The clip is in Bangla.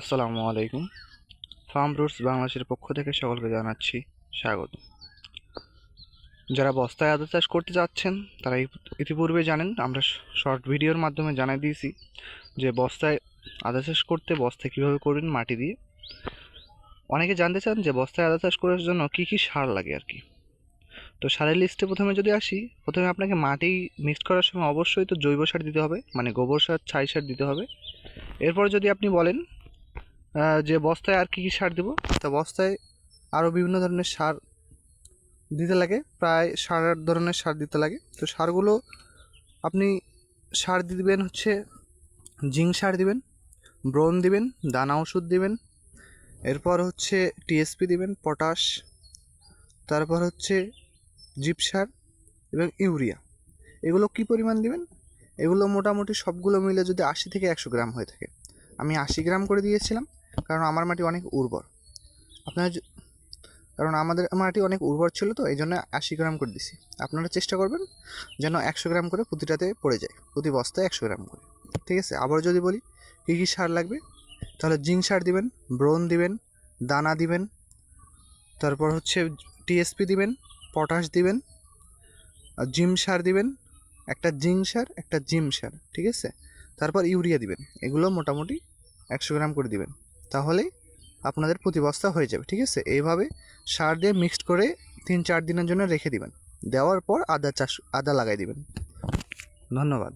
আসসালামু আলাইকুম। ফার্ম রুটস বাংলাদেশের পক্ষ থেকে সকলকে জানাচ্ছি স্বাগত। যারা বস্তায় আদা চাষ করতে যাচ্ছেন, তারা ইতিপূর্বে জানেন, আমরা শর্ট ভিডিওর মাধ্যমে জানাই দিয়েছি যে বস্তায় আদা চাষ করতে বস্তায় কীভাবে করবেন, মাটি দিয়ে। অনেকে জানতে চান যে বস্তায় আদা চাষ করার জন্য কী কী সার লাগে আর কি। তো সারের লিস্টে প্রথমে যদি আসি, প্রথমে আপনাকে মাটি মিক্সড করার সময় অবশ্যই তো জৈব সার দিতে হবে মানে গোবর সার, ছাই সার দিতে হবে। এরপর যদি আপনি বলেন যে বস্তায় আর কী কী সার দেবো? তা বস্তায় আরও বিভিন্ন ধরনের সার দিতে লাগে, প্রায় সার আট ধরনের সার দিতে লাগে। তো সারগুলো আপনি সার দিবেন হচ্ছে জিঙ্ক সার দিবেন ব্রোন দিবেন, দানা ওষুধ দিবেন, এরপর হচ্ছে টিএসপি দিবেন, পটাশ, তারপর হচ্ছে জিপ সার এবং ইউরিয়া। এগুলো কি পরিমাণ দিবেন? এগুলো মোটামুটি সবগুলো মিলে যদি আশি থেকে একশো গ্রাম হয়ে থাকে। আমি আশি গ্রাম করে দিয়েছিলাম কারণ আমার মাটি অনেক উর্বর। আপনারা কারণ আমাদের মাটি অনেক উর্বর ছিল তো এই জন্য আশি গ্রাম করে দিছি। আপনারা চেষ্টা করবেন যেন একশো গ্রাম করে প্রতিটাতে পড়ে যায় প্রতি বস্তায় একশো গ্রাম করে। ঠিক আছে? আবার যদি বলি, কী কী সার লাগবে? তাহলে জিঙ্ক সার দিবেন ব্রোন দিবেন, দানা দিবেন, তারপর হচ্ছে টিএসপি দিবেন, পটাশ দিবেন জিম সার দিবেন, একটা জিঙ্ক সার, একটা জিম সার, ঠিক আছে? তারপর ইউরিয়া দিবেন, এগুলো মোটামুটি একশো গ্রাম করে দিবেন। তাহলেই আপনাদের প্রতি বস্তা হয়ে যাবে, ঠিক আছে? এইভাবে সার দিয়ে মিক্সড করে তিন চার দিনের জন্য রেখে দিবেন। দেওয়ার পর আদা চাষ, আদা লাগাই দিবেন। ধন্যবাদ।